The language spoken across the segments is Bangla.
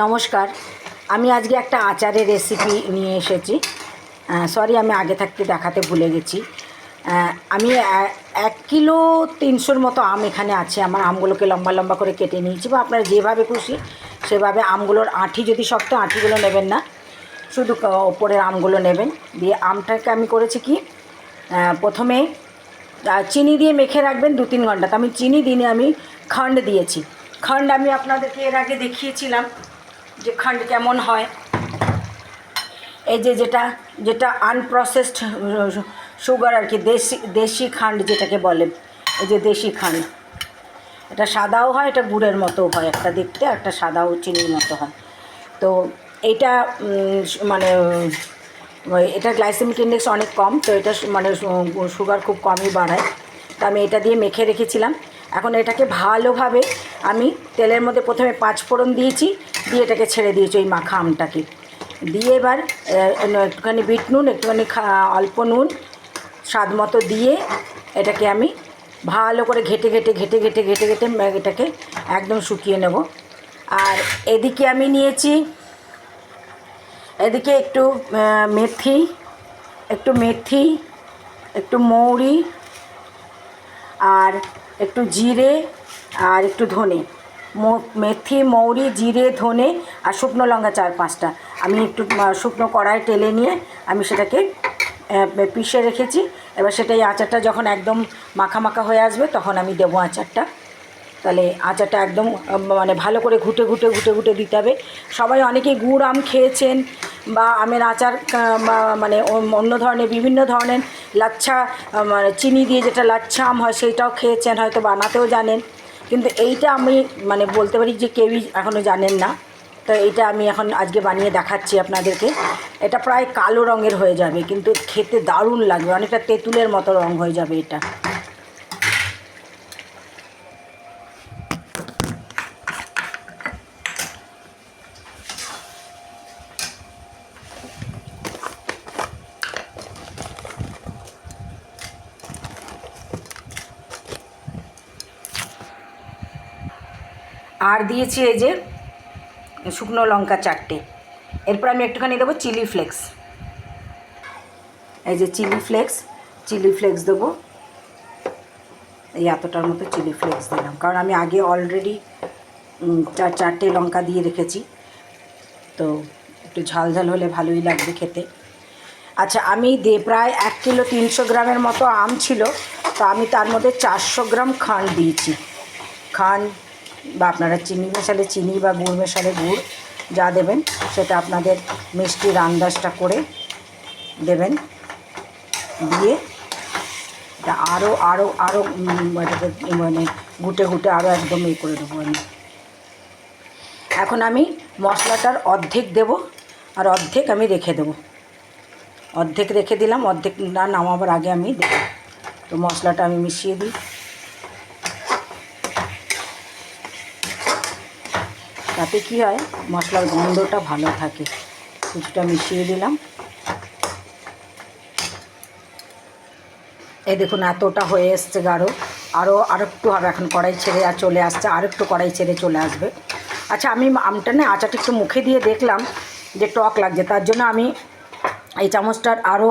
নমস্কার। আমি আজকে একটা আচারের রেসিপি নিয়ে এসেছি। সরি আমি আগে থাকতে দেখাতে ভুলে গেছি। আমি এক কিলো তিনশোর মতো আম এখানে আছে। আমার আমগুলোকে লম্বা লম্বা করে কেটে নিয়েছি বা আপনারা যেভাবে খুশি সেভাবে আমগুলোর আঁঠি, যদি শক্ত আঁঠিগুলো নেবেন না, শুধু ওপরের আমগুলো নেবেন। দিয়ে আমটাকে আমি করেছি কি? প্রথমে চিনি দিয়ে মেখে রাখবেন দু তিন ঘণ্টা। তো আমি চিনি দিনে আমি খন্ড দিয়েছি। খন্ড আমি আপনাদেরকে এর আগে দেখিয়েছিলাম। যে খান্ড কেমন হয়। এই যে যেটা যেটা আনপ্রসেসড সুগার আর কি দেশি দেশি খান্ড যেটাকে বলে এই যে দেশি খান্ড এটা সাদাও হয় এটা গুড়ের মতো হয় একটা দেখতে একটা সাদাও চিনির মতো হয়। তো উম, মানে এটা গ্লাইসেমিক ইন্ডেক্স অনেক কম তো এটা মানে সুগার খুব কমই বাড়ায়। তো আমি এটা দিয়ে মেখে রেখেছিলাম। এখন এটাকে ভালোভাবে আমি তেলের মধ্যে প্রথমে পাঁচ ফোড়ন দিয়েছি, দিয়ে এটাকে ছেড়ে দিয়েছি ওই মাখা আমটাকে। দিয়ে এবার একটুখানি বিট নুন, একটুখানি অল্প নুন স্বাদ মতো দিয়ে এটাকে আমি ভালো করে ঘেটে ঘেটে ঘেটে ঘেটে ঘেটে ঘেটে এটাকে একদম শুকিয়ে নেব। আর এদিকে আমি নিয়েছি, এদিকে একটু মেথি একটু মেথি, একটু মৌরি আর একটু জিরে আর একটু ধনে। মেথি, মৌরি, জিরে, ধনে আর শুকনো লঙ্কা চার পাঁচটা। আমি একটু শুকনো কড়াই টেলে নিয়ে আমি সেটাকে পিষে রেখেছি। এবার সেটা এই আচারটা যখন একদম মাখা মাখা হয়ে আসবে তখন আমি দেবো আচারটা। তাহলে আচারটা একদম মানে ভালো করে ঘুটে ঘুটে ঘুটে ঘুটে দিতে হবে। সবাই অনেকেই গুড় আম খেয়েছেন বা আমের আচার মানে অন্য ধরনের, বিভিন্ন ধরনের লাচ্ছা মানে চিনি দিয়ে যেটা লাচ্ছা আম হয় সেইটাও খেয়েছেন, হয়তো বানাতেও জানেন। কিন্তু এইটা আমি মানে বলতে পারি যে কেউই এখনও জানেন না। তো এটা আমি এখন আজকে বানিয়ে দেখাচ্ছি আপনাদেরকে। এটা প্রায় কালো রঙের হয়ে যাবে, কিন্তু খেতে দারুণ লাগবে, অনেকটা তেঁতুলের মতো রঙ হয়ে যাবে এটা। আর দিয়েছি এই যে শুকনো লঙ্কা চারটে। এরপর আমি একটুখানি দেবো চিলি ফ্লেক্স। এই যে চিলি ফ্লেক্স চিলি ফ্লেক্স দেবো। এই এতটার মতো চিলি ফ্লেক্স দিলাম, কারণ আমি আগে অলরেডি চার, চারটে লঙ্কা দিয়ে রেখেছি। তো একটু ঝাল ঝাল হলে ভালোই লাগবে খেতে। আচ্ছা আমি দে, প্রায় এক কিলো তিনশো গ্রামের মতো আম ছিল, তো আমি তার মধ্যে চারশো গ্রাম খান্ড দিয়েছি। খান্ড বা আপনারা চিনি মেশালে চিনি বা গুড় মেশালে গুড় যা দেবেন, সেটা আপনাদের মিষ্টির আন্দাজটা করে দেবেন। দিয়ে এটা আরও আরও আরও মানে গুটে গুটে আরও একদম ইয়ে করে দেবো আমি। এখন আমি মশলাটার অর্ধেক দেব আর অর্ধেক আমি রেখে দেবো। অর্ধেক রেখে দিলাম, অর্ধেক না নামাবার আগে আমি দেবো। তো মশলাটা আমি মিশিয়ে দিই। তাতে কি হয়? মশলার গন্ধটা ভালো থাকে। কিছুটা মিশিয়ে দিলাম। এই দেখুন, এতটা হয়ে এসছে গাঢ়। আরও একটু হবে, এখন কড়াই ছেড়ে আর চলে আসছে। আর একটু কড়াই ছেড়ে চলে আসবে। আচ্ছা আমি আমটা না আচাটা একটু মুখে দিয়ে দেখলাম যে টক লাগছে। তার জন্য আমি এই চামচটার আরও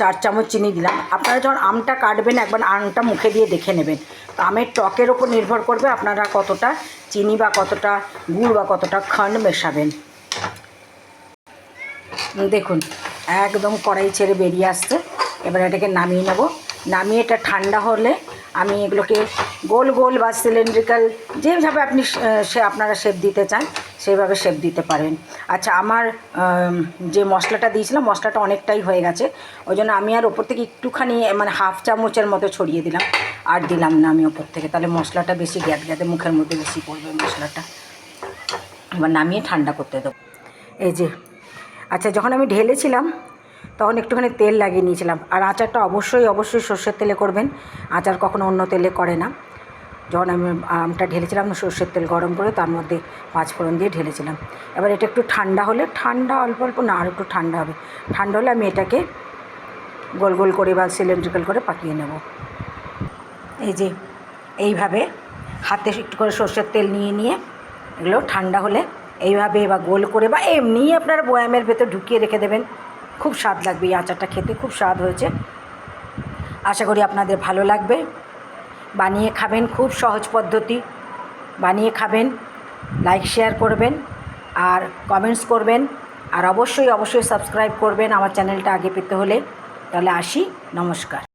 চার চামচ চিনি দিলাম। আপনারা যখন আমটা কাটবেন, একবার আমটা মুখে দিয়ে দেখে নেবেন। তো আমের টকের ওপর নির্ভর করবে আপনারা কতটা চিনি বা কতটা গুড় বা কতটা খান মেশাবেন। দেখুন, একদম কড়াই ছেড়ে বেরিয়ে আসছে। এবার এটাকে নামিয়ে নেব। নামিয়ে এটা ঠান্ডা হলে আমি এগুলোকে গোল গোল বা সিলিন্ড্রিক্যাল যেভাবে আপনি সে আপনারা শেপ দিতে চান সেইভাবে শেপ দিতে পারেন। আচ্ছা আমার যে মশলাটা দিয়েছিলাম, মশলাটা অনেকটাই হয়ে গেছে। ওই জন্য আমি আর ওপর থেকে একটুখানি মানে হাফ চামচের মতো ছড়িয়ে দিলাম। আর দিলাম না আমি ওপর থেকে। তাহলে মশলাটা বেশি গ্যাদ গ্যাদে মুখের মধ্যে বেশি পড়বে মশলাটা। এবার নামিয়ে ঠান্ডা করতে দেবো। এই যে আচ্ছা যখন আমি ঢেলেছিলাম তখন একটুখানি তেল লাগিয়ে নিয়েছিলাম। আর আচারটা অবশ্যই অবশ্যই সর্ষের তেলে করবেন। আচার কখনো অন্য তেলে করে না। যখন আমি, আমটা ঢেলেছিলাম, সর্ষের তেল গরম করে তার মধ্যে পাঁচ ফোড়ন দিয়ে ঢেলেছিলাম। এবার এটা একটু ঠান্ডা হলে, ঠান্ডা অল্প অল্প না, আর একটু ঠান্ডা হবে। ঠান্ডা হলে আমি এটাকে গোল গোল করে বা সিলিন্ড্রিক্যাল করে পাকিয়ে নেব। এই যে, এইভাবে হাতে একটু করে সর্ষের তেল নিয়ে নিয়ে, এগুলো ঠান্ডা হলে এইভাবে বা গোল করে বা এমনি আপনারা বয়ামের ভেতর ঢুকিয়ে রেখে দেবেন। খুব স্বাদ লাগবে এই আচারটা খেতে, খুব স্বাদ হয়েছে। আশা করি আপনাদের ভালো লাগবে। বানিয়ে খাবেন খুব সহজ পদ্ধতি। বানিয়ে খাবেন লাইক শেয়ার করবেন আর কমেন্টস করবেন। আর অবশ্যই অবশ্যই সাবস্ক্রাইব করবেন আমার চ্যানেলটা আগে পেতে হলে। তাহলে আসি, নমস্কার।